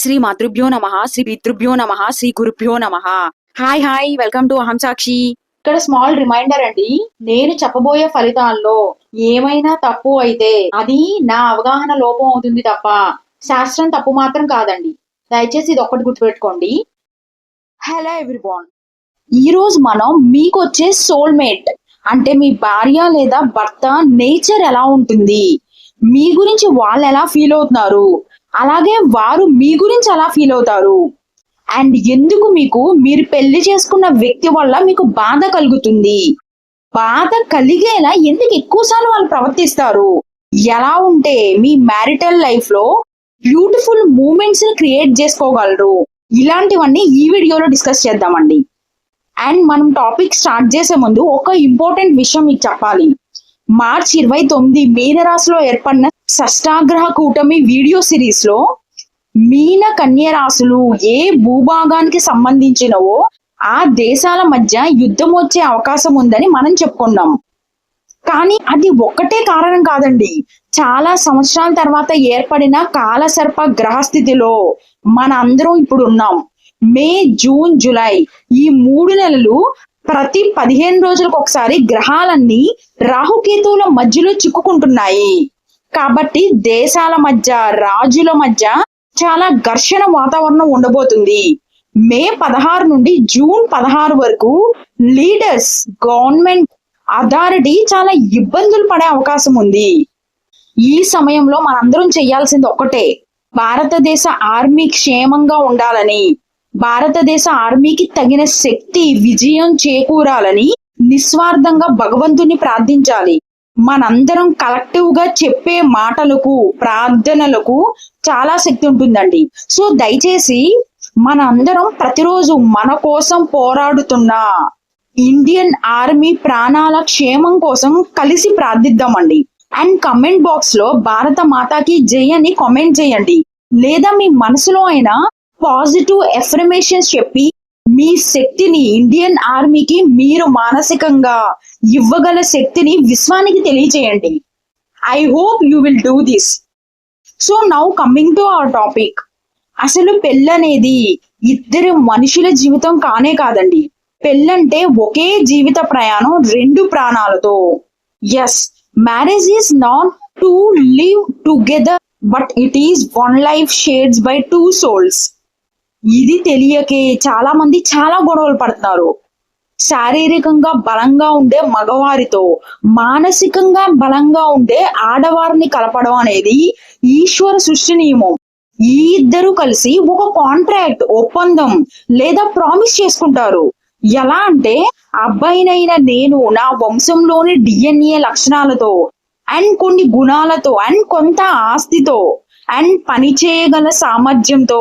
శ్రీ మాతృభ్యో నమ శ్రీ పితృభ్యో నమ శ్రీ గురుభ్యో నమ. హాయ్ హాయ్ వెల్కమ్ టు అహం సాక్షి ఇక్కడ స్మాల్ రిమైండర్ అండి నేను చెప్పబోయే ఫలితాల్లో ఏమైనా తప్పు అయితే అది నా అవగాహన లోపం అవుతుంది తప్ప శాస్త్రం తప్పు మాత్రం కాదండి. దయచేసి ఇది ఒక్కటి గుర్తుపెట్టుకోండి. హలో ఎవ్రీవాన్ ఈ రోజు మనం మీకు వచ్చే సోల్మేట్ అంటే మీ భార్య లేదా భర్త నేచర్ ఎలా ఉంటుంది? మీ గురించి వాళ్ళు ఎలా ఫీల్ అవుతున్నారు? అలాగే వారు మీ గురించి అలా ఫీల్ అవుతారు. అండ్ ఎందుకు మీకు మీరు పెళ్ళి చేసుకున్న వ్యక్తి వల్ల మీకు బాధ కలుగుతుంది? బాధ కలిగేలా ఎందుకు ఎక్కువసార్లు వాళ్ళు ప్రవర్తిస్తారు? ఎలా ఉంటే మీ మ్యారిటల్ లైఫ్లో బ్యూటిఫుల్ మూమెంట్స్ని క్రియేట్ చేసుకోగలరు? ఇలాంటివన్నీ ఈ వీడియోలో డిస్కస్ చేద్దామండి. అండ్ మనం టాపిక్ స్టార్ట్ చేసే ముందు ఒక ఇంపార్టెంట్ విషయం మీకు చెప్పాలి. మార్చి ఇరవై తొమ్మిది మీనరాశిలో ఏర్పడిన షష్టాగ్రహ కూటమి వీడియో సిరీస్లో మీన కన్య రాశులు ఏ భూభాగానికి సంబంధించినవో ఆ దేశాల మధ్య యుద్ధం వచ్చే అవకాశం ఉందని మనం చెప్పుకున్నాం. కానీ అది ఒక్కటే కారణం కాదండి. చాలా సంవత్సరాల తర్వాత ఏర్పడిన కాలసర్ప గ్రహస్థితిలో మన అందరం ఇప్పుడు ఉన్నాం మే జూన్ జూలై ఈ మూడు నెలలు ప్రతి పదిహేను రోజులకు ఒకసారి గ్రహాలన్నీ రాహుకేతువుల మధ్యలో చిక్కుకుంటున్నాయి. కాబట్టి దేశాల మధ్య రాజుల మధ్య చాలా ఘర్షణ వాతావరణం ఉండబోతుంది. మే పదహారు నుండి జూన్ పదహారు వరకు లీడర్స్ గవర్నమెంట్ అథారిటీ చాలా ఇబ్బందులు పడే అవకాశం ఉంది. ఈ సమయంలో మనందరం చేయాల్సింది ఒక్కటే. భారతదేశ ఆర్మీ క్షేమంగా ఉండాలని భారతదేశ ఆర్మీకి తగిన శక్తి విజయం చేకూరాలని నిస్వార్థంగా భగవంతుని ప్రార్థించాలి. మనందరం కలెక్టివ్గా చెప్పే మాటలకు ప్రార్థనలకు చాలా శక్తి ఉంటుందండి. సో దయచేసి మనందరం ప్రతిరోజు మన కోసం పోరాడుతున్న ఇండియన్ ఆర్మీ ప్రాణాల క్షేమం కోసం కలిసి ప్రార్థిద్దామండి. అండ్ కమెంట్ బాక్స్లో భారత మాతాకి జై అని కామెంట్ చేయండి. లేదా మీ మనసులో అయినా పాజిటివ్ ఎఫర్మేషన్స్ చెప్పి మీ శక్తిని ఇండియన్ ఆర్మీకి మీరు మానసికంగా ఇవ్వగల శక్తిని విశ్వానికి తెలియచేయండి. I hope you will do this so now coming to our topic అసలు పెళ్ళనేది ఇద్దరు మనుషుల జీవితం కానే కాదండి. పెళ్ళంటే ఒకే జీవిత ప్రయాణం రెండు ప్రాణాలతో. Yes marriage is not to live together but it is one life shades by two souls ఇది తెలియకే చాలా మంది చాలా గొడవలు పడుతున్నారు. శారీరకంగా బలంగా ఉండే మగవారితో మానసికంగా బలంగా ఉండే ఆడవారిని కలపడం అనేది ఈశ్వర సృష్టి నియమం. ఈ ఇద్దరు కలిసి ఒక కాంట్రాక్ట్ ఒప్పందం లేదా ప్రామిస్ చేసుకుంటారు. ఎలా అంటే అబ్బాయినైన నేను నా వంశంలోని డిఎన్ఏ లక్షణాలతో అండ్ కొన్ని గుణాలతో అండ్ కొంత ఆస్తితో అండ్ పని చేయగల సామర్థ్యంతో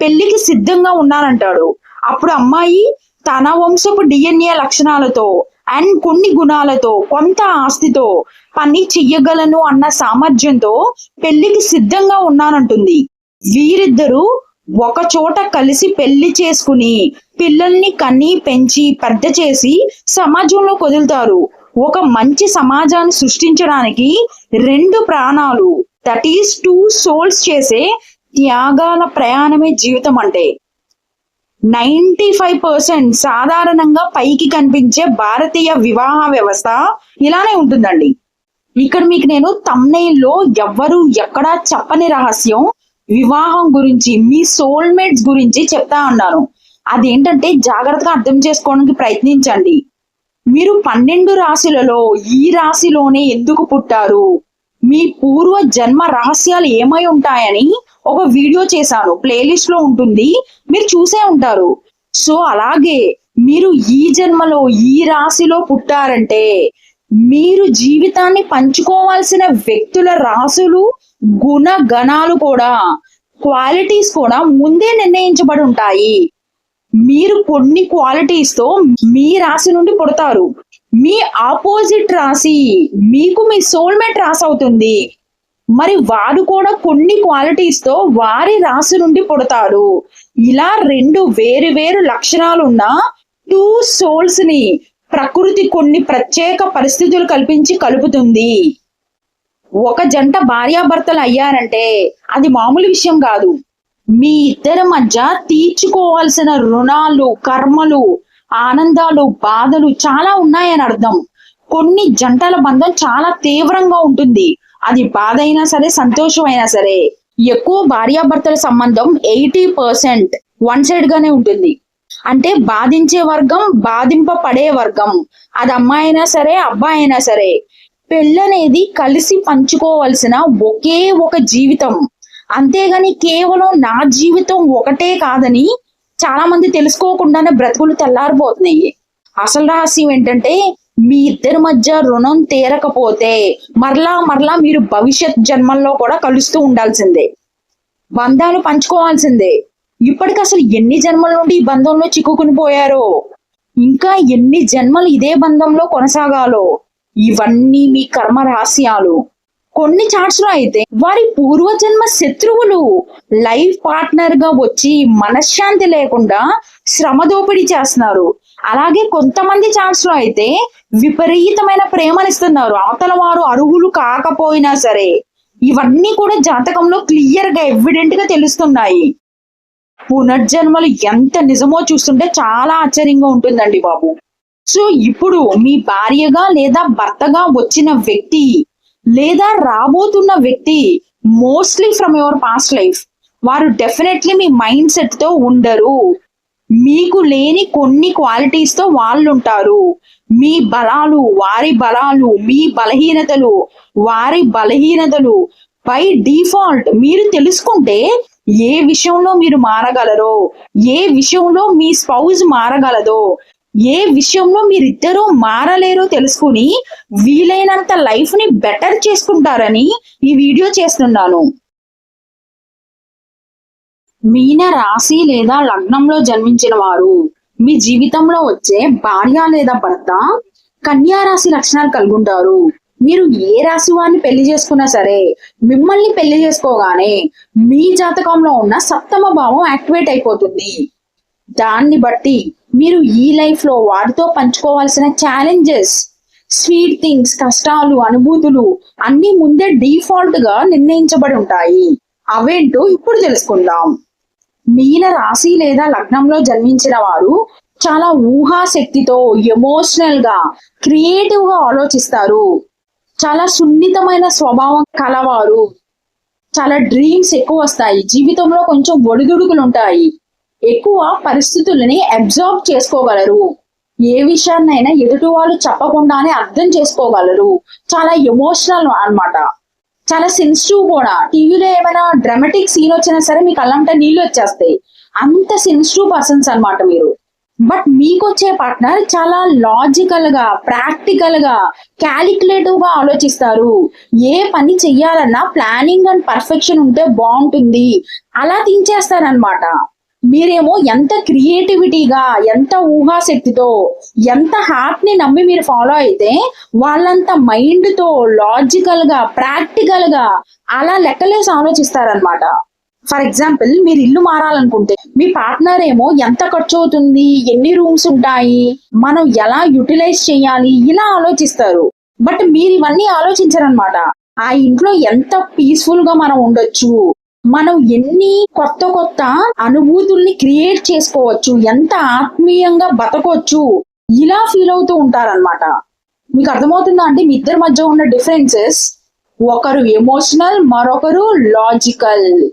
పెళ్ళికి సిద్ధంగా ఉన్నానంటాడు. అప్పుడు అమ్మాయి తన వంశపు డిఎన్ఏ లక్షణాలతో అండ్ కొన్ని గుణాలతో కొంత ఆస్తితో పని చెయ్యగలను అన్న సామర్థ్యంతో పెళ్ళికి సిద్ధంగా ఉన్నానంటుంది. వీరిద్దరూ ఒక చోట కలిసి పెళ్ళి చేసుకుని పిల్లల్ని కన్ని పెంచి పెద్ద చేసి సమాజంలో కుదులుతారు ఒక మంచి సమాజాన్ని సృష్టించడానికి రెండు ప్రాణాలు దట్ ఈస్ టూ సోల్స్ చేసే త్యాగాల ప్రయాణమే జీవితం అంటే. నైంటీ ఫైవ్ పర్సెంట్ సాధారణంగా పైకి కనిపించే భారతీయ వివాహ వ్యవస్థ ఇలానే ఉంటుందండి. ఇక్కడ మీకు నేను తమ్నైల్లో ఎవ్వరు ఎక్కడా చెప్పని రహస్యం వివాహం గురించి మీ సోల్మేట్స్ గురించి చెప్తా ఉన్నాను. అదేంటంటే జాగ్రత్తగా అర్థం చేసుకోవడానికి ప్రయత్నించండి. మీరు పన్నెండు రాశులలో ఈ రాశిలోనే ఎందుకు పుట్టారు? మీ పూర్వ జన్మ రహస్యాలు ఏమై ఉంటాయని ఒక వీడియో చేశాను. ప్లేలిస్ట్లో ఉంటుంది. మీరు చూసే ఉంటారు. సో అలాగే మీరు ఈ జన్మలో ఈ రాశిలో పుట్టారంటే మీరు జీవితాన్ని పంచుకోవాల్సిన వ్యక్తుల రాసులు గుణగణాలు కూడా క్వాలిటీస్ కూడా ముందే నిర్ణయించబడి ఉంటాయి. మీరు కొన్ని క్వాలిటీస్తో మీ రాశి నుండి పుడతారు. మీ ఆపోజిట్ రాశి మీకు మీ సోల్మేట్ రాసి అవుతుంది. మరి వారు కూడా కొన్ని క్వాలిటీస్తో వారి రాశి నుండి పుడతారు. ఇలా రెండు వేరు వేరు లక్షణాలున్న టూ సోల్స్ని ప్రకృతి కొన్ని ప్రత్యేక పరిస్థితులు కల్పించి కలుపుతుంది. ఒక జంట భార్యాభర్తలు అయ్యారంటే అది మామూలు విషయం కాదు. మీ ఇద్దరి మధ్య తీర్చుకోవాల్సిన రుణాలు కర్మలు ఆనందాలు బాధలు చాలా ఉన్నాయని అర్థం. కొన్ని జంటల బంధం చాలా తీవ్రంగా ఉంటుంది. అది బాధ అయినా సరే సంతోషం అయినా సరే. ఎక్కువ భార్యాభర్తల సంబంధం ఎయిటీ పర్సెంట్ వన్ సైడ్ గానే ఉంటుంది. అంటే బాధించే వర్గం బాధింపబడే వర్గం. అది అమ్మాయి అయినా సరే అబ్బాయి అయినా సరే. పెళ్ళనేది కలిసి పంచుకోవాల్సిన ఒకే ఒక జీవితం. అంతేగాని కేవలం నా జీవితం ఒకటే కాదని చాలా మంది తెలుసుకోకుండానే బ్రతుకులు తెల్లారిపోతున్నాయి. అసలు రహస్యం ఏంటంటే మీ ఇద్దరి మధ్య రుణం తీరకపోతే మరలా మరలా మీరు భవిష్యత్ జన్మల్లో కూడా కలుస్తూ ఉండాల్సిందే. బంధాలు పంచుకోవాల్సిందే. ఇప్పటికి అసలు ఎన్ని జన్మల నుండి ఈ బంధంలో చిక్కుకుని పోయారో? ఇంకా ఎన్ని జన్మలు ఇదే బంధంలో కొనసాగాలో? ఇవన్నీ మీ కర్మ రహస్యాలు. కొన్ని చాట్స్లో అయితే వారి పూర్వజన్మ శత్రువులు లైఫ్ పార్ట్నర్గా వచ్చి మనశ్శాంతి లేకుండా శ్రమ దోపిడీ చేస్తున్నారు. అలాగే కొంతమంది చాట్స్లో అయితే విపరీతమైన ప్రేమనిస్తున్నారు అవతల వారు అర్హులు కాకపోయినా సరే ఇవన్నీ కూడా జాతకంలో క్లియర్గా ఎవిడెంట్గా తెలుస్తున్నాయి. పునర్జన్మలు ఎంత నిజమో చూస్తుంటే చాలా ఆశ్చర్యంగా ఉంటుందండి బాబు. సో ఇప్పుడు మీ భార్యగా లేదా భర్తగా వచ్చిన వ్యక్తి లేదా రాబోతున్న వ్యక్తి mostly from your past life వారు డెఫినెట్లీ మీ మైండ్ సెట్తో ఉండరు. మీకు లేని కొన్ని క్వాలిటీస్తో వాళ్ళు ఉంటారు మీ బలాలు వారి బలాలు మీ బలహీనతలు వారి బలహీనతలు బై డిఫాల్ట్ మీరు తెలుసుకుంటే ఏ విషయంలో మీరు మారగలరో ఏ విషయంలో మీ స్పౌజ్ మారగలదో ఏ విషయంలో మీరిద్దరూ మారలేరో తెలుసుకుని వీలైనంత లైఫ్ని బెటర్ చేసుకుంటారని ఈ వీడియో చేస్తున్నాను. మీన రాశి లేదా లగ్నంలో జన్మించిన వారు మీ జీవితంలో వచ్చే భార్య లేదా భర్త కన్యా రాశి లక్షణాలు కలిగి ఉంటారు మీరు ఏ రాశి వారిని పెళ్ళి చేసుకున్నా సరే మిమ్మల్ని పెళ్ళి చేసుకోగానే మీ జాతకంలో ఉన్న సప్తమ భావం యాక్టివేట్ అయిపోతుంది. దాన్ని బట్టి మీరు ఈ లైఫ్లో వారితో పంచుకోవాల్సిన ఛాలెంజెస్ స్వీట్ థింగ్స్ కష్టాలు అనుభూతులు అన్ని ముందే డిఫాల్ట్గా నిర్ణయించబడి ఉంటాయి. అవేంటో ఇప్పుడు తెలుసుకుందాం. మీన రాశి లేదా లగ్నంలో జన్మించిన వారు చాలా ఊహాశక్తితో ఎమోషనల్గా క్రియేటివ్గా ఆలోచిస్తారు. చాలా సున్నితమైన స్వభావం కలవారు. చాలా డ్రీమ్స్ ఎక్కువ వస్తాయి. జీవితంలో కొంచెం ఒడిదుడుకులు ఉంటాయి. ఎక్కువ పరిస్థితులని అబ్జర్వ్ చేసుకోగలరు. ఏ విషయాన్నైనా ఎదుటి వాళ్ళు చెప్పకుండానే అర్థం చేసుకోగలరు. చాలా ఎమోషనల్ అన్నమాట. చాలా సెన్సిటివ్ కూడా. టీవీలో ఏమైనా డ్రామాటిక్ సీన్ వచ్చినా సరే మీకు అల్లంటే నీళ్ళు వచ్చేస్తాయి. అంత సెన్సిటివ్ పర్సన్స్ అనమాట మీరు. బట్ మీకు వచ్చే పార్ట్నర్ చాలా లాజికల్గా ప్రాక్టికల్గా క్యాలిక్యులేటివ్గా ఆలోచిస్తారు. ఏ పని చెయ్యాలన్నా ప్లానింగ్ అండ్ పర్ఫెక్షన్ ఉంటే బాగుంటుంది. అలా దించేస్తారనమాట మీరేమో ఎంత క్రియేటివిటీగా ఎంత ఊహాశక్తితో ఎంత హార్ట్ని నమ్మి మీరు ఫాలో అయితే వాళ్ళంత మైండ్తో లాజికల్గా ప్రాక్టికల్గా అలా లెక్కలేసి ఆలోచిస్తారనమాట ఫర్ ఎగ్జాంపుల్ మీరు ఇల్లు మారాలనుకుంటే మీ పార్ట్నర్ ఏమో ఎంత ఖర్చు అవుతుంది ఎన్ని రూమ్స్ ఉంటాయి మనం ఎలా యూటిలైజ్ చేయాలి ఇలా ఆలోచిస్తారు. బట్ మీరు ఇవన్నీ ఆలోచించరనమాట ఆ ఇంట్లో ఎంత పీస్ఫుల్గా మనం ఉండొచ్చు మనం ఎన్ని కొత్త కొత్త అనుభూతుల్ని క్రియేట్ చేసుకోవచ్చు ఎంత ఆత్మీయంగా బతకొచ్చు ఇలా ఫీల్ అవుతూ ఉంటారన్నమాట. మీకు అర్థమవుతుందా అండి? మీ ఇద్దరి మధ్య ఉన్న డిఫరెన్సెస్. ఒకరు ఎమోషనల్ మరొకరు లాజికల్.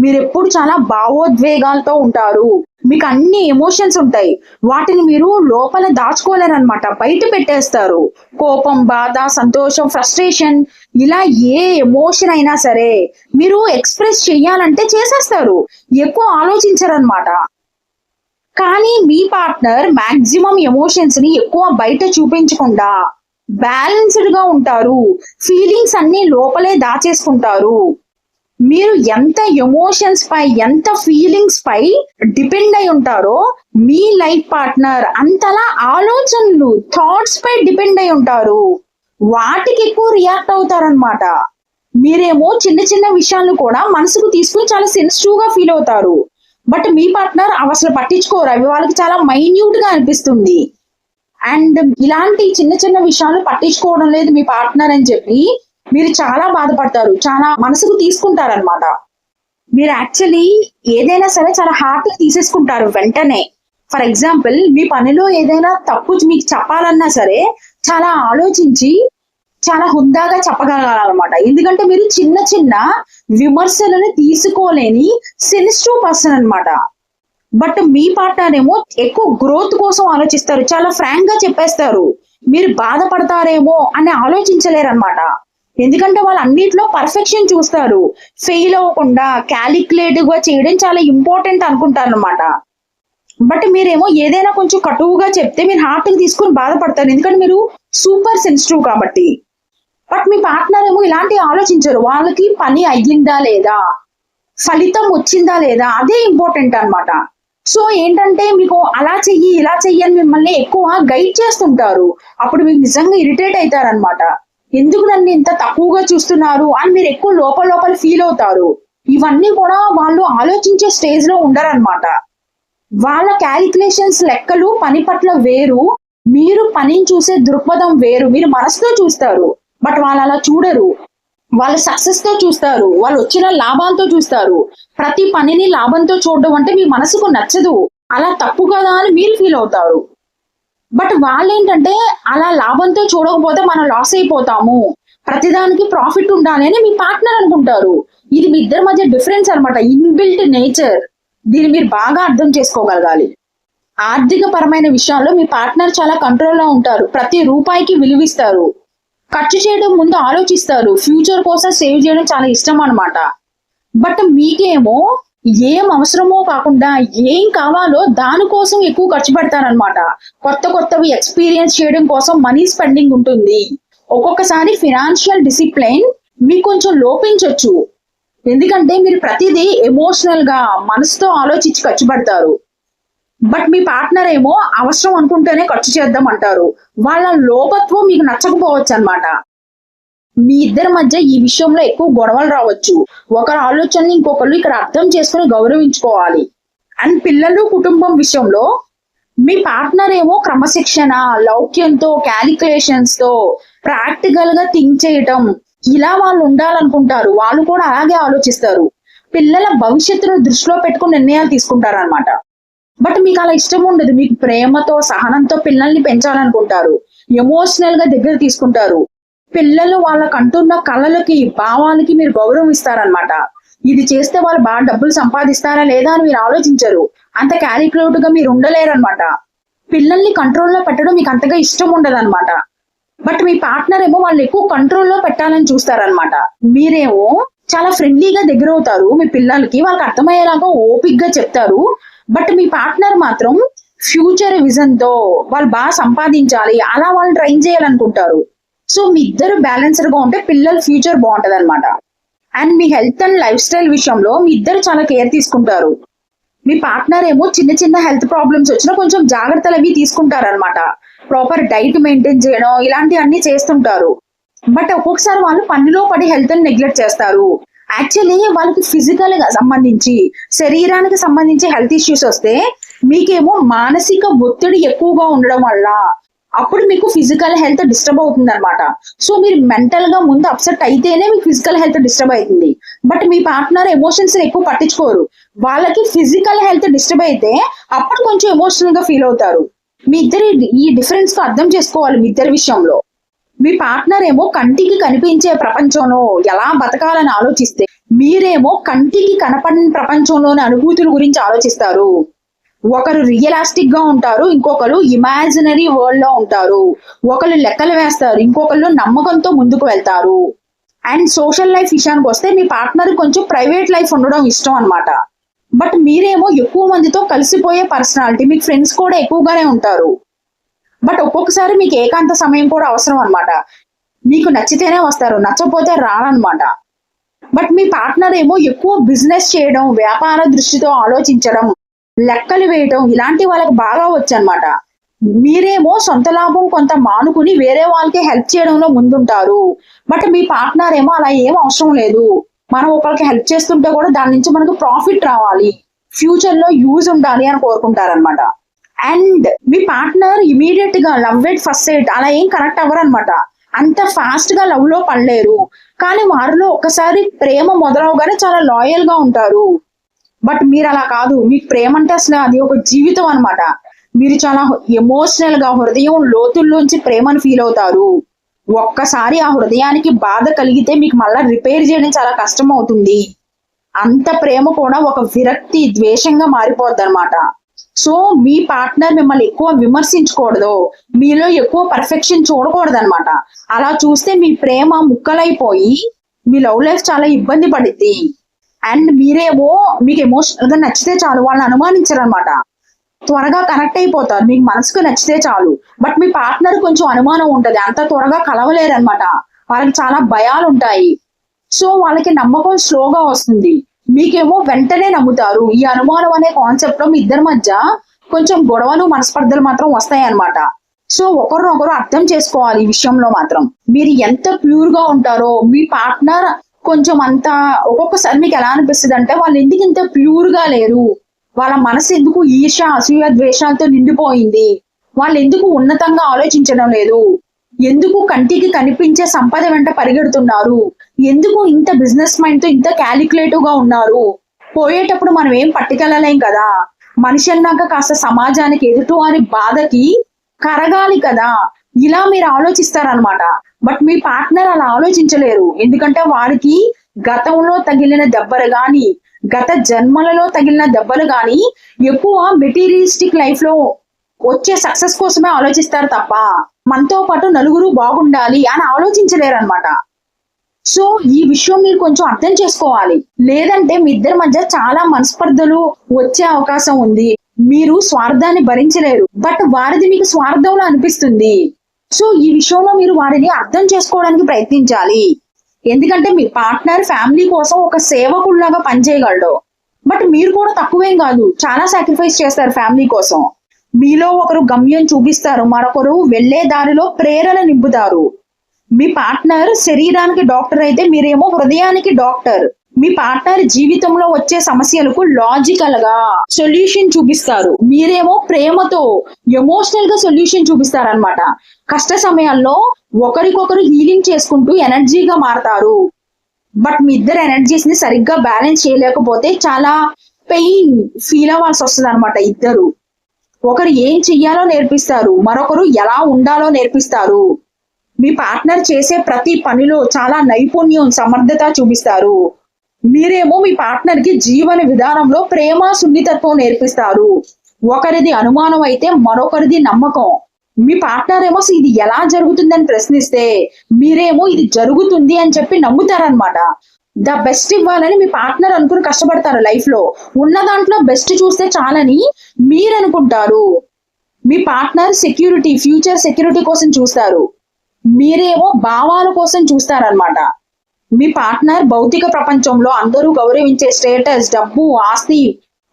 మీరు ఎప్పుడు చాలా భావోద్వేగాలతో ఉంటారు. మీకు అన్ని ఎమోషన్స్ ఉంటాయి. వాటిని మీరు లోపల దాచుకోలేరన్నమాట. బయట పెట్టేస్తారు. కోపం బాధ సంతోషం ఫ్రస్ట్రేషన్ ఇలా ఏ ఎమోషన్ అయినా సరే మీరు ఎక్స్ప్రెస్ చెయ్యాలంటే చేసేస్తారు. ఎక్కువ ఆలోచించరనమాట కానీ మీ పార్ట్నర్ మాక్సిమం ఎమోషన్స్ని ఎక్కువ బయట చూపించకుండా బ్యాలెన్స్డ్గా ఉంటారు. ఫీలింగ్స్ అన్ని లోపలే దాచేసుకుంటారు. మీరు ఎంత ఎమోషన్స్ పై ఎంత ఫీలింగ్స్ పై డిపెండ్ అయి ఉంటారో మీ లైఫ్ పార్ట్నర్ అంతలా ఆలోచనలు థాట్స్ పై డిపెండ్ అయి ఉంటారు. వాటికి ఎక్కువ రియాక్ట్ అవుతారనమాట మీరేమో చిన్న చిన్న విషయాలను కూడా మనసుకు తీసుకుని చాలా సెన్సిటివ్గా ఫీల్ అవుతారు. బట్ మీ పార్ట్నర్ అసలు పట్టించుకోరు. అవి వాళ్ళకి చాలా మైన్యూట్గా అనిపిస్తుంది. అండ్ ఇలాంటి చిన్న చిన్న విషయాలు పట్టించుకోవడం లేదు మీ పార్ట్నర్ అని చెప్పి మీరు చాలా బాధపడతారు చాలా మనసుకు తీసుకుంటారనమాట మీరు యాక్చువల్లీ ఏదైనా సరే చాలా హార్ట్ తీసేసుకుంటారు వెంటనే. ఫర్ ఎగ్జాంపుల్ మీ పనిలో ఏదైనా తప్పు మీకు చెప్పాలన్నా సరే చాలా ఆలోచించి చాలా హుందాగా చెప్పగలగాలన్నమాట. ఎందుకంటే మీరు చిన్న చిన్న విమర్శలను తీసుకోలేని సెన్సిటివ్ పర్సన్ అన్నమాట. బట్ మీ పార్ట్నర్ ఏమో ఎక్కువ గ్రోత్ కోసం ఆలోచిస్తారు చాలా ఫ్రాంక్గా చెప్పేస్తారు. మీరు బాధపడతారేమో అని ఆలోచించలేరు అనమాట ఎందుకంటే వాళ్ళు అన్నిట్లో పర్ఫెక్షన్ చూస్తారు. ఫెయిల్ అవ్వకుండా క్యాలిక్యులేటివ్గా చేయడం చాలా ఇంపార్టెంట్ అనుకుంటారు అనమాట బట్ మీరేమో ఏదైనా కొంచెం కటువుగా చెప్తే మీరు హార్ట్కి తీసుకుని బాధపడతారు. ఎందుకంటే మీరు సూపర్ సెన్సిటివ్ కాబట్టి. బట్ మీ పార్ట్నర్ ఏమో ఇలాంటి ఆలోచించరు. వాళ్ళకి పని అయ్యిందా లేదా? ఫలితం వచ్చిందా లేదా? అదే ఇంపార్టెంట్ అనమాట సో ఏంటంటే మీకు అలా చెయ్యి ఇలా చెయ్యి అని మిమ్మల్ని ఎక్కువ గైడ్ చేస్తుంటారు. అప్పుడు మీకు నిజంగా ఇరిటేట్ అవుతారనమాట ఎందుకు నన్ను ఇంత తక్కువగా చూస్తున్నారు అని మీరు ఎక్కువ లోపల లోపల ఫీల్ అవుతారు? ఇవన్నీ కూడా వాళ్ళు ఆలోచించే స్టేజ్లో ఉండరనమాట వాళ్ళ క్యాలిక్యులేషన్స్ లెక్కలు పని పట్ల వేరు మీరు పనిని చూసే దృక్పథం వేరు. మీరు మనసుతో చూస్తారు బట్ వాళ్ళు అలా చూడరు. వాళ్ళు సక్సెస్తో చూస్తారు వాళ్ళు వచ్చిన లాభాలతో చూస్తారు. ప్రతి పనిని లాభంతో చూడడం అంటే మీ మనసుకు నచ్చదు. అలా తప్పు కదా అని మీరు ఫీల్ అవుతారు. బట్ వాళ్ళు ఏంటంటే అలా లాభంతో చూడకపోతే మనం లాస్ అయిపోతాము. ప్రతిదానికి ప్రాఫిట్ ఉండాలి అని మీ పార్ట్నర్ అనుకుంటారు. ఇది మీ ఇద్దరి మధ్య డిఫరెన్స్ అన్నమాట. ఇన్బిల్ట్ నేచర్ దీన్ని మీరు బాగా అర్థం చేసుకోగలగాలి. ఆర్థిక పరమైన విషయాల్లో మీ పార్ట్నర్ చాలా కంట్రోల్లో ఉంటారు. ప్రతి రూపాయికి విలువిస్తారు. ఖర్చు చేయడం ముందు ఆలోచిస్తారు. ఫ్యూచర్ కోసం సేవ్ చేయడం చాలా ఇష్టం అనమాట బట్ మీకేమో ఏం అవసరమో కాకుండా ఏం కావాలో దానికోసం ఎక్కువ ఖర్చు పెడతారనమాట కొత్త కొత్తవి ఎక్స్పీరియన్స్ చేయడం కోసం మనీ స్పెండింగ్ ఉంటుంది. ఒక్కొక్కసారి ఫినాన్షియల్ డిసిప్లిన్ మీకు కొంచెం లోపించవచ్చు ఎందుకంటే మీరు ప్రతిదీ ఎమోషనల్గా మనసుతో ఆలోచించి ఖర్చు పెడతారు. బట్ మీ పార్ట్నర్ ఏమో అవసరం అనుకుంటేనే ఖర్చు చేద్దాం అంటారు. వాళ్ళ లోపత్వం మీకు నచ్చకపోవచ్చు అన్నమాట మీ ఇద్దరి మధ్య ఈ విషయంలో ఎక్కువ గొడవలు రావచ్చు. ఒకరి ఆలోచనని ఇంకొకరు ఇక్కడ అర్థం చేసుకుని గౌరవించుకోవాలి. అండ్ పిల్లలు కుటుంబం విషయంలో మీ పార్ట్నర్ ఏమో క్రమశిక్షణ లౌక్యంతో క్యాలిక్యులేషన్స్తో ప్రాక్టికల్గా థింక్ చేయటం. ఇలా వాళ్ళు ఉండాలనుకుంటారు. వాళ్ళు కూడా అలాగే ఆలోచిస్తారు. పిల్లల భవిష్యత్తును దృష్టిలో పెట్టుకుని నిర్ణయాలు తీసుకుంటారు అనమాట బట్ మీకు అలా ఇష్టం ఉండదు. మీకు ప్రేమతో సహనంతో పిల్లల్ని పెంచాలనుకుంటారు. ఎమోషనల్గా దగ్గర తీసుకుంటారు. పిల్లలు వాళ్ళకు అంటున్న కళలకి భావాలకి మీరు గౌరవం ఇస్తారనమాట ఇది చేస్తే వాళ్ళు బాగా డబ్బులు సంపాదిస్తారా లేదా అని మీరు ఆలోచించరు. అంత క్యాలిక్యులేట్గా మీరు ఉండలేరనమాట పిల్లల్ని కంట్రోల్లో పెట్టడం మీకు అంతగా ఇష్టం ఉండదు బట్ మీ పార్ట్నర్ ఏమో వాళ్ళు ఎక్కువ కంట్రోల్లో పెట్టాలని చూస్తారనమాట మీరేమో చాలా ఫ్రెండ్లీగా దగ్గర అవుతారు మీ పిల్లలకి వాళ్ళకి అర్థమయ్యేలాగా ఓపిక్గా చెప్తారు. బట్ మీ పార్ట్నర్ మాత్రం ఫ్యూచర్ విజన్తో వాళ్ళు బాగా సంపాదించాలి అలా వాళ్ళు ట్రైన్ చేయాలనుకుంటారు. సో మీ ఇద్దరు బ్యాలెన్స్డ్గా ఉంటే పిల్లల ఫ్యూచర్ బాగుంటది అనమాట అండ్ మీ హెల్త్ అండ్ లైఫ్ స్టైల్ విషయంలో మీ ఇద్దరు చాలా కేర్ తీసుకుంటారు. మీ పార్ట్నర్ ఏమో చిన్న చిన్న హెల్త్ ప్రాబ్లమ్స్ వచ్చినా కొంచెం జాగ్రత్తలు అవి తీసుకుంటారు అనమాట ప్రాపర్ డైట్ మెయింటైన్ చేయడం ఇలాంటివన్నీ చేస్తుంటారు. బట్ ఒక్కొక్కసారి వాళ్ళు పనిలో పడి హెల్త్ని నెగ్లెక్ట్ చేస్తారు. యాక్చువల్లీ వాళ్ళకి ఫిజికల్గా సంబంధించి శరీరానికి సంబంధించి హెల్త్ ఇష్యూస్ వస్తే మీకేమో మానసిక ఒత్తిడి ఎక్కువగా ఉండడం వల్ల అప్పుడు మీకు ఫిజికల్ హెల్త్ డిస్టర్బ్ అవుతుంది అనమాట సో మీరు మెంటల్గా ముందు అప్సెట్ అయితేనే మీకు ఫిజికల్ హెల్త్ డిస్టర్బ్ అవుతుంది. బట్ మీ పార్ట్నర్ ఎమోషన్స్ ఎక్కువ పట్టించుకోరు. వాళ్ళకి ఫిజికల్ హెల్త్ డిస్టర్బ్ అయితే అప్పుడు కొంచెం ఎమోషనల్గా ఫీల్ అవుతారు. మీ ఇద్దరి ఈ డిఫరెన్స్కు అర్థం చేసుకోవాలి మీ ఇద్దరి విషయంలో. మీ పార్ట్నర్ ఏమో కంటికి కనిపించే ప్రపంచంలో ఎలా బతకాలని ఆలోచిస్తే మీరేమో కంటికి కనపడిన ప్రపంచంలోని అనుభూతుల గురించి ఆలోచిస్తారు. ఒకరు రియలాస్టిక్గా ఉంటారు ఇంకొకరు ఇమాజినరీ వరల్డ్లో ఉంటారు. ఒకరు లెక్కలు వేస్తారు ఇంకొకరు నమ్మకంతో ముందుకు వెళ్తారు. అండ్ సోషల్ లైఫ్ విషయానికి వస్తే మీ పార్ట్నర్ కొంచెం ప్రైవేట్ లైఫ్ ఉండడం ఇష్టం అనమాట బట్ మీరేమో ఎక్కువ మందితో కలిసిపోయే పర్సనాలిటీ మీకు ఫ్రెండ్స్ కూడా ఎక్కువగానే ఉంటారు. బట్ ఒక్కొక్కసారి మీకు ఏకాంత సమయం కూడా అవసరం అనమాట మీకు నచ్చితేనే వస్తారు నచ్చకపోతే రానమాట బట్ మీ పార్ట్నర్ ఏమో ఎక్కువ బిజినెస్ చేయడం వ్యాపార దృష్టితో ఆలోచించడం లెక్కలు వేయటం ఇలాంటి వాళ్ళకి బాగా వచ్చు అనమాట మీరేమో సొంత లాభం కొంత మానుకుని వేరే వాళ్ళకి హెల్ప్ చేయడంలో ముందుంటారు. బట్ మీ పార్ట్నర్ ఏమో అలా ఏం అవసరం లేదు. మనం ఒకరికి హెల్ప్ చేస్తుంటే కూడా దాని నుంచి మనకు ప్రాఫిట్ రావాలి. ఫ్యూచర్లో యూజ్ ఉండాలి అని కోరుకుంటారనమాట అండ్ మీ పార్ట్నర్ ఇమీడియట్గా లవ్ ఎట్ ఫస్ట్ ఎయిట్ అలా ఏం కనెక్ట్ అవ్వరు అనమాట అంత ఫాస్ట్గా లవ్లో పడలేరు. కానీ వారిలో ఒక్కసారి ప్రేమ మొదలవగానే చాలా లాయల్గా ఉంటారు. బట్ మీరు అలా కాదు. మీకు ప్రేమ అంటే అసలు అది ఒక జీవితం అనమాట మీరు చాలా ఎమోషనల్గా హృదయం లోతుల్లోంచి ప్రేమను ఫీల్ అవుతారు. ఒక్కసారి ఆ హృదయానికి బాధ కలిగితే మీకు మళ్ళీ రిపేర్ చేయడం చాలా కష్టం అవుతుంది. అంత ప్రేమ కూడా ఒక విరక్తి ద్వేషంగా మారిపోద్ది అనమాట సో మీ పార్ట్నర్ మిమ్మల్ని ఎక్కువ విమర్శించకూడదు. మీలో ఎక్కువ పర్ఫెక్షన్ చూడకూడదు అనమాట అలా చూస్తే మీ ప్రేమ ముక్కలైపోయి మీ లవ్ లైఫ్ చాలా ఇబ్బంది పడుద్ది. అండ్ మీరేమో మీకు ఎమోషన్ నచ్చితే చాలు వాళ్ళని అనుమానించరు అనమాట త్వరగా కనెక్ట్ అయిపోతారు. మీకు మనసుకు నచ్చితే చాలు. బట్ మీ పార్ట్నర్ కొంచెం అనుమానం ఉంటది. అంత త్వరగా కలవలేరు అనమాట వాళ్ళకి చాలా భయాలు ఉంటాయి. సో వాళ్ళకి నమ్మకం స్లోగా వస్తుంది. మీకేమో వెంటనే నమ్ముతారు. ఈ అనుమానం అనే కాన్సెప్ట్లో మీ ఇద్దరి మధ్య కొంచెం గొడవలు మనస్పర్ధలు మాత్రం వస్తాయి అన్నమాట సో ఒకరినొకరు అర్థం చేసుకోవాలి ఈ విషయంలో మాత్రం. మీరు ఎంత ప్యూర్గా ఉంటారో మీ పార్ట్నర్ కొంచెం అంత ఒక్కొక్కసారి మీకు ఎలా అనిపిస్తుంది అంటే వాళ్ళు ఎందుకు ఇంత ప్యూర్గా లేరు. వాళ్ళ మనసు ఎందుకు ఈర్ష అసూయ ద్వేషాలతో నిండిపోయింది. వాళ్ళు ఎందుకు ఉన్నతంగా ఆలోచించడం లేదు? ఎందుకు కంటికి కనిపించే సంపద వెంట పరిగెడుతున్నారు? ఎందుకు ఇంత బిజినెస్ మైండ్తో ఇంత క్యాలిక్యులేటివ్గా ఉన్నారు? పోయేటప్పుడు మనం ఏం పట్టుకెళ్ళలేం కదా? మనిషి అన్నాక కాస్త సమాజానికి ఎదుటి వారి బాధకి కరగాలి కదా? ఇలా మీరు ఆలోచిస్తారనమాట బట్ మీ పార్ట్నర్ అలా ఆలోచించలేరు. ఎందుకంటే వారికి గతంలో తగిలిన దెబ్బలు గాని గత జన్మలలో తగిలిన దెబ్బలు గాని ఎక్కువ మెటీరియలిస్టిక్ లైఫ్లో వచ్చే సక్సెస్ కోసమే ఆలోచిస్తారు తప్ప మనతో పాటు నలుగురు బాగుండాలి అని ఆలోచించలేరు అనమాట సో ఈ విషయం మీరు కొంచెం అర్థం చేసుకోవాలి. లేదంటే మీ ఇద్దరి మధ్య చాలా మనస్పర్ధలు వచ్చే అవకాశం ఉంది. మీరు స్వార్థాన్ని భరించలేరు. బట్ వారిది మీకు స్వార్థంలో అనిపిస్తుంది. సో ఈ విషయంలో మీరు వారిని అర్థం చేసుకోవడానికి ప్రయత్నించాలి. ఎందుకంటే మీ పార్ట్నర్ ఫ్యామిలీ కోసం ఒక సేవకుల్లాగా పనిచేయగలడు. బట్ మీరు కూడా తక్కువేం కాదు. చాలా సాక్రిఫైస్ చేస్తారు ఫ్యామిలీ కోసం. మీలో ఒకరు గమ్యం చూపిస్తారు. మరొకరు వెళ్ళే దారిలో ప్రేరణ నింపుతారు. మీ పార్ట్నర్ శరీరానికి డాక్టర్ అయితే మీరేమో హృదయానికి డాక్టర్. మీ పార్ట్నర్ జీవితంలో వచ్చే సమస్యలకు లాజికల్గా సొల్యూషన్ చూపిస్తారు. మీరేమో ప్రేమతో ఎమోషనల్గా సొల్యూషన్ చూపిస్తారు అనమాట కష్ట సమయాల్లో ఒకరికొకరు హీలింగ్ చేసుకుంటూ ఎనర్జీగా మారతారు. బట్ మీ ఇద్దరు ఎనర్జీస్ని సరిగ్గా బ్యాలెన్స్ చేయలేకపోతే చాలా పెయిన్ ఫీల్ అవ్వాల్సి వస్తుంది అనమాట ఇద్దరు. ఒకరు ఏం చెయ్యాలో నేర్పిస్తారు మరొకరు ఎలా ఉండాలో నేర్పిస్తారు. మీ పార్ట్నర్ చేసే ప్రతి పనిలో చాలా నైపుణ్యం సమర్థత చూపిస్తారు. మీరేమో మీ పార్ట్నర్కి జీవన విధానంలో ప్రేమ సున్నితత్వం నేర్పిస్తారు. ఒకరిది అనుమానం అయితే మరొకరిది నమ్మకం. మీ పార్ట్నర్ ఏమో ఇది ఎలా జరుగుతుందని ప్రశ్నిస్తే మీరేమో ఇది జరుగుతుంది అని చెప్పి నమ్ముతారనమాట ద బెస్ట్ ఇవ్వాలని మీ పార్ట్నర్ అనుకుని కష్టపడతారు లైఫ్లో. ఉన్న దాంట్లో బెస్ట్ చూస్తే చాలని మీరు అనుకుంటారు మీ పార్ట్నర్ సెక్యూరిటీ ఫ్యూచర్ సెక్యూరిటీ కోసం చూస్తారు. మీరేమో భావాల కోసం చూస్తారనమాట మీ పార్ట్నర్ భౌతిక ప్రపంచంలో అందరూ గౌరవించే స్టేటస్ డబ్బు ఆస్తి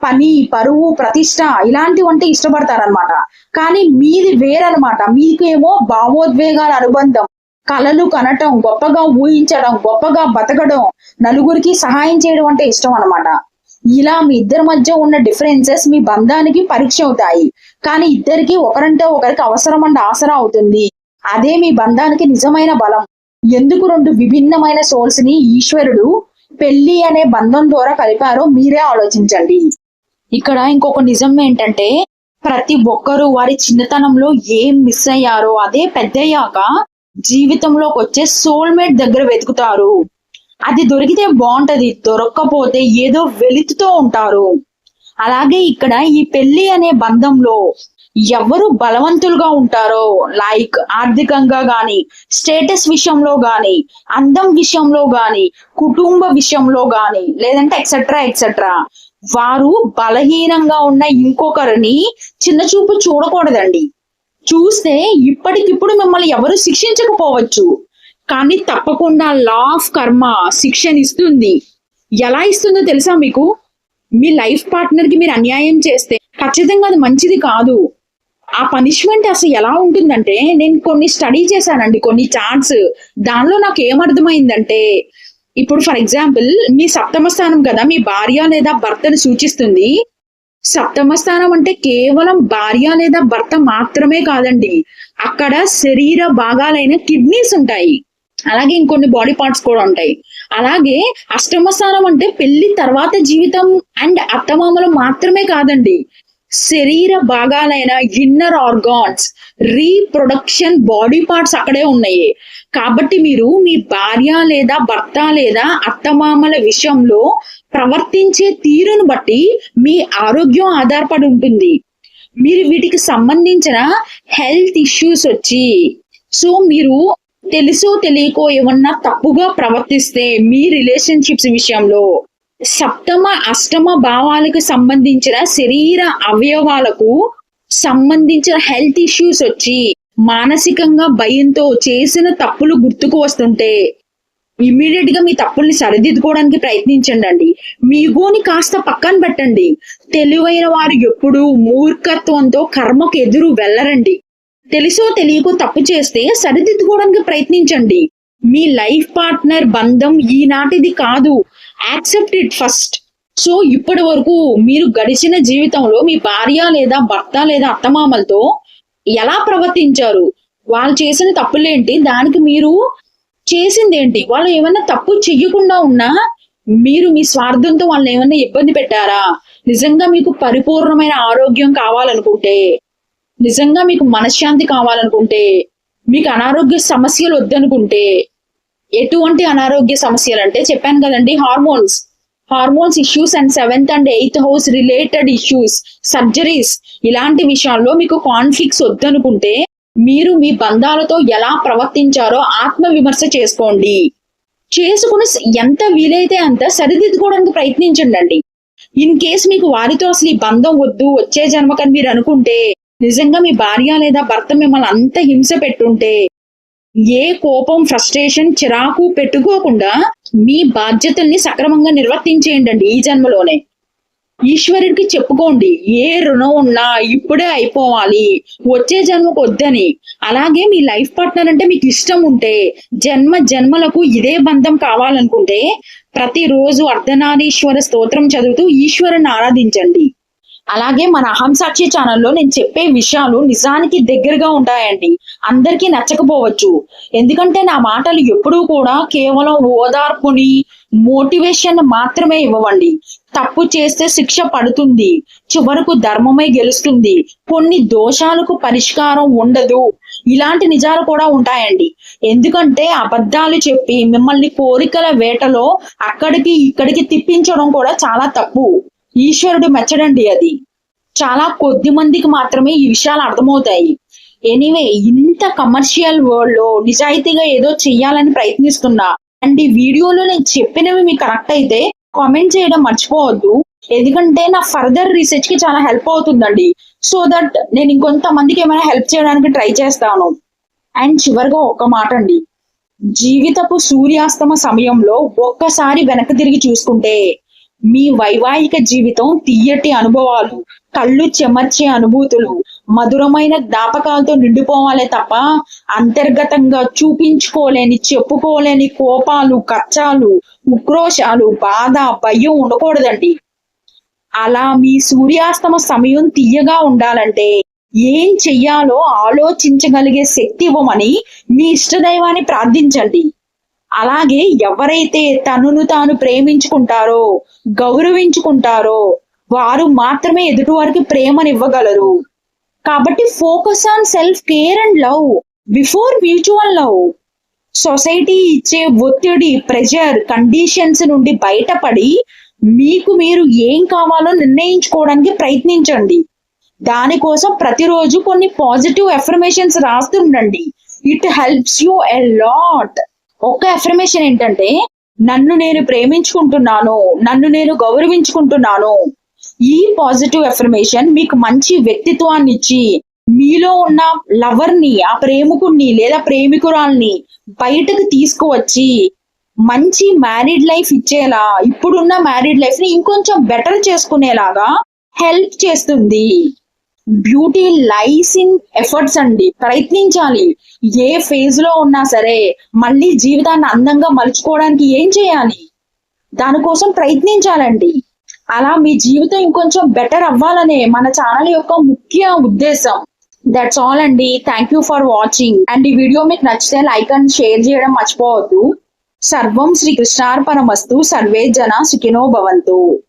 పని పరువు ప్రతిష్ట ఇలాంటివంటే ఇష్టపడతారనమాట కానీ మీది వేరనమాట మీకేమో భావోద్వేగాల అనుబంధం కళలు కనటం గొప్పగా ఊహించడం గొప్పగా బతకడం నలుగురికి సహాయం చేయడం అంటే ఇష్టం అనమాట ఇలా మీ ఇద్దరి మధ్య ఉన్న డిఫరెన్సెస్ మీ బంధానికి పరీక్ష అవుతాయి. కానీ ఇద్దరికి ఒకరంటే ఒకరికి అవసరం అండ్ ఆసరా అవుతుంది. అదే మీ బంధానికి నిజమైన బలం. ఎందుకు రెండు విభిన్నమైన సోల్స్ని ఈశ్వరుడు పెళ్ళి అనే బంధం ద్వారా కలిపారో మీరే ఆలోచించండి. ఇక్కడ ఇంకొక నిజం ఏంటంటే ప్రతి ఒక్కరూ వారి చిన్నతనంలో ఏం మిస్ అయ్యారో అదే పెద్దయ్యాక జీవితంలోకి వచ్చే సోల్మేట్ దగ్గర వెతుకుతారు. అది దొరికితే బాగుంటది దొరక్కపోతే ఏదో వెలుతుతో ఉంటారు. అలాగే ఇక్కడ ఈ పెళ్ళి అనే బంధంలో ఎవరు బలవంతులుగా ఉంటారో లైక్ ఆర్థికంగా గాని స్టేటస్ విషయంలో గాని అందం విషయంలో గాని కుటుంబ విషయంలో గాని లేదంటే ఎక్సెట్రా ఎక్సెట్రా వారు బలహీనంగా ఉన్న ఇంకొకరిని చిన్న చూపు చూడకూడదండి. చూస్తే ఇప్పటికిప్పుడు మిమ్మల్ని ఎవరు శిక్షించకపోవచ్చు. కానీ తప్పకుండా లా ఆఫ్ కర్మ శిక్షణ ఇస్తుంది ఎలా ఇస్తుందో తెలుసా మీకు? మీ లైఫ్ పార్ట్నర్కి మీరు అన్యాయం చేస్తే ఖచ్చితంగా అది మంచిది కాదు. ఆ పనిష్మెంట్ అసలు ఎలా ఉంటుందంటే నేను కొన్ని స్టడీ చేశానండి కొన్ని చార్ట్స్ దానిలో నాకు ఏమర్థమైందంటే ఇప్పుడు ఫర్ ఎగ్జాంపుల్ మీ సప్తమ స్థానం కదా మీ భార్య లేదా భర్తను సూచిస్తుంది. సప్తమ స్థానం అంటే కేవలం భార్య లేదా భర్త మాత్రమే కాదండి. అక్కడ శరీర భాగాలైన కిడ్నీస్ ఉంటాయి. అలాగే ఇంకొన్ని బాడీ పార్ట్స్ కూడా ఉంటాయి. అలాగే అష్టమ స్థానం అంటే పెళ్ళి తర్వాత జీవితం అండ్ అత్తమామలు మాత్రమే కాదండి. శరీర భాగాలైన inner organs reproduction body parts అక్కడే ఉన్నాయి. కాబట్టి మీరు మీ భార్య లేదా భర్త లేదా అత్తమామల విషయంలో ప్రవర్తించే తీరును బట్టి మీ ఆరోగ్యం ఆధారపడి ఉంటుంది. మీరు వీటికి సంబంధించిన హెల్త్ ఇష్యూస్ వచ్చి సో మీరు తెలుసో తెలియకో ఏమన్నా తప్పుగా ప్రవర్తిస్తే మీ రిలేషన్షిప్స్ విషయంలో సప్తమ అష్టమ భావాలకు సంబంధించిన శరీర అవయవాలకు సంబంధించిన హెల్త్ ఇష్యూస్ వచ్చి మానసికంగా భయంతో చేసిన తప్పులు గుర్తుకు వస్తుంటే ఇమీడియట్గా మీ తప్పుల్ని సరిదిద్దుకోవడానికి ప్రయత్నించండి అండి మీ గోని కాస్త పక్కన పెట్టండి. తెలివైన వారు ఎప్పుడు మూర్ఖత్వంతో కర్మకు ఎదురు వెళ్ళరండి. తెలుసో తెలియకో తప్పు చేస్తే సరిదిద్దుకోవడానికి ప్రయత్నించండి. మీ లైఫ్ పార్ట్నర్ బంధం ఈనాటిది కాదు. Accept it first. సో ఇప్పటి వరకు మీరు గడిచిన జీవితంలో మీ భార్య లేదా భర్త లేదా అత్తమామలతో ఎలా ప్రవర్తించారు? వాళ్ళు చేసిన తప్పులేంటి? దానికి మీరు చేసింది ఏంటి వాళ్ళు ఏమైనా తప్పు చెయ్యకుండా ఉన్నా మీరు మీ స్వార్థంతో వాళ్ళని ఏమైనా ఇబ్బంది పెట్టారా? నిజంగా మీకు పరిపూర్ణమైన ఆరోగ్యం కావాలనుకుంటే నిజంగా మీకు మనశ్శాంతి కావాలనుకుంటే మీకు అనారోగ్య సమస్యలు వద్దనుకుంటే ఎటువంటి అనారోగ్య సమస్యలు అంటే చెప్పాను కదండి hormones hormones issues and seventh and eighth house related issues surgeries ఇలాంటి విషయాల్లో మీకు కాన్ఫ్లిక్ట్స్ వద్దనుకుంటే మీరు మీ బంధాలతో ఎలా ప్రవర్తించారో ఆత్మ విమర్శ చేసుకోండి. చేసుకుని ఎంత వీలైతే అంత సరిదిద్దుకోవడానికి ప్రయత్నించండి ఇన్ కేస్ మీకు వారితో అసలు ఈ బంధం వద్దు వచ్చే జన్మకని మీరు అనుకుంటే నిజంగా మీ భార్య లేదా భర్త మిమ్మల్ని అంత హింస పెట్టుంటే ఏ కోపం ఫ్రస్ట్రేషన్ చిరాకు పెట్టుకోకుండా మీ బాధ్యతల్ని సక్రమంగా నిర్వర్తించేయండి ఈ జన్మలోనే. ఈశ్వరుడికి చెప్పుకోండి ఏ రుణం ఉన్నా ఇప్పుడే అయిపోవాలి వచ్చే జన్మకు వద్దని. అలాగే మీ లైఫ్ పార్ట్నర్ అంటే మీకు ఇష్టం ఉంటే జన్మ జన్మలకు ఇదే బంధం కావాలనుకుంటే ప్రతిరోజు అర్ధనారీశ్వర స్తోత్రం చదువుతూ ఈశ్వరుని ఆరాధించండి. అలాగే మన అహం సాక్షి ఛానల్లో నేను చెప్పే విషయాలు నిజానికి దగ్గరగా ఉంటాయండి. అందరికీ నచ్చకపోవచ్చు. ఎందుకంటే నా మాటలు ఎప్పుడూ కూడా కేవలం ఓదార్పుని మోటివేషన్ మాత్రమే ఇవ్వవండి. తప్పు చేస్తే శిక్ష పడుతుంది. చివరకు ధర్మమే గెలుస్తుంది. కొన్ని దోషాలకు పరిష్కారం ఉండదు. ఇలాంటి నిజాలు కూడా ఉంటాయండి. ఎందుకంటే అబద్ధాలు చెప్పి మిమ్మల్ని కోరికల వేటలో అక్కడికి ఇక్కడికి తిప్పించడం కూడా చాలా తప్పు. ఈశ్వరుడు మెచ్చడండి అది. చాలా కొద్ది మందికి మాత్రమే ఈ విషయాలు అర్థమవుతాయి. ఎనీవే ఇంత కమర్షియల్ వరల్డ్లో నిజాయితీగా ఏదో చెయ్యాలని ప్రయత్నిస్తున్నా. అండ్ ఈ వీడియోలో నేను చెప్పినవి మీకు కరెక్ట్ అయితే కామెంట్ చేయడం మర్చిపోవద్దు. ఎందుకంటే నా ఫర్దర్ రీసెర్చ్కి చాలా హెల్ప్ అవుతుందండి. సో దట్ నేను ఇంకొంతమందికి ఏమైనా హెల్ప్ చేయడానికి ట్రై చేస్తాను. అండ్ చివరిగా ఒక మాట అండి. జీవితపు సూర్యాస్తమ సమయంలో ఒక్కసారి వెనక్కి తిరిగి చూసుకుంటే మీ వైవాహిక జీవితం తీయటి అనుభవాలు కళ్ళు చెమర్చే అనుభూతులు మధురమైన జ్ఞాపకాలతో నిండిపోవాలే తప్ప అంతర్గతంగా చూపించుకోలేని చెప్పుకోలేని కోపాలు కచ్చాలు ఉక్రోషాలు బాధ భయం ఉండకూడదండి. అలా మీ సూర్యాస్తమ సమయం తీయగా ఉండాలంటే ఏం చెయ్యాలో ఆలోచించగలిగే శక్తి ఇవ్వమని మీ ఇష్టదైవాన్ని ప్రార్థించండి. అలాగే ఎవరైతే తనను తాను ప్రేమించుకుంటారో గౌరవించుకుంటారో వారు మాత్రమే ఎదుటి వారికి ప్రేమనివ్వగలరు. కాబట్టి focus on self care and love before mutual love. Society ఇచ్చే ఒత్తిడి ప్రెషర్ కండిషన్స్ నుండి బయటపడి మీకు మీరు ఏం కావాలో నిర్ణయించుకోవడానికి ప్రయత్నించండి. దానికోసం ప్రతిరోజు కొన్ని positive affirmations రాస్తుండండి. It helps you a lot. ఒక్క ఎఫర్మేషన్ ఏంటంటే నన్ను నేను ప్రేమించుకుంటున్నాను నన్ను నేను గౌరవించుకుంటున్నాను. ఈ పాజిటివ్ ఎఫర్మేషన్ మీకు మంచి వ్యక్తిత్వాన్ని ఇచ్చి మీలో ఉన్న లవర్ని ఆ ప్రేమికుణ్ణి లేదా ప్రేమికురాల్ని బయటకు తీసుకువచ్చి మంచి మ్యారీడ్ లైఫ్ ఇచ్చేలా ఇప్పుడున్న మ్యారీడ్ లైఫ్ని ఇంకొంచెం బెటర్ చేసుకునేలాగా హెల్ప్ చేస్తుంది. బ్యూటీ లైస్ ఇన్ ఎఫర్ట్స్ అండి. ప్రయత్నించాలి. ఏ ఫేజ్లో ఉన్నా సరే మళ్ళీ జీవితాన్ని అందంగా మలుచుకోవడానికి ఏం చేయాలి? దానికోసం ప్రయత్నించాలండి. అలా మీ జీవితం ఇంకొంచెం బెటర్ అవ్వాలనే మన ఛానల్ యొక్క ముఖ్య ఉద్దేశం. దట్స్ ఆల్ అండి. Thank you for watching and ఈ వీడియో మీకు నచ్చితే లైక్ అండ్ షేర్ చేయడం మర్చిపోవద్దు. సర్వం శ్రీ కృష్ణార్పణమస్తు. సర్వే జన సుఖినో భవంతు.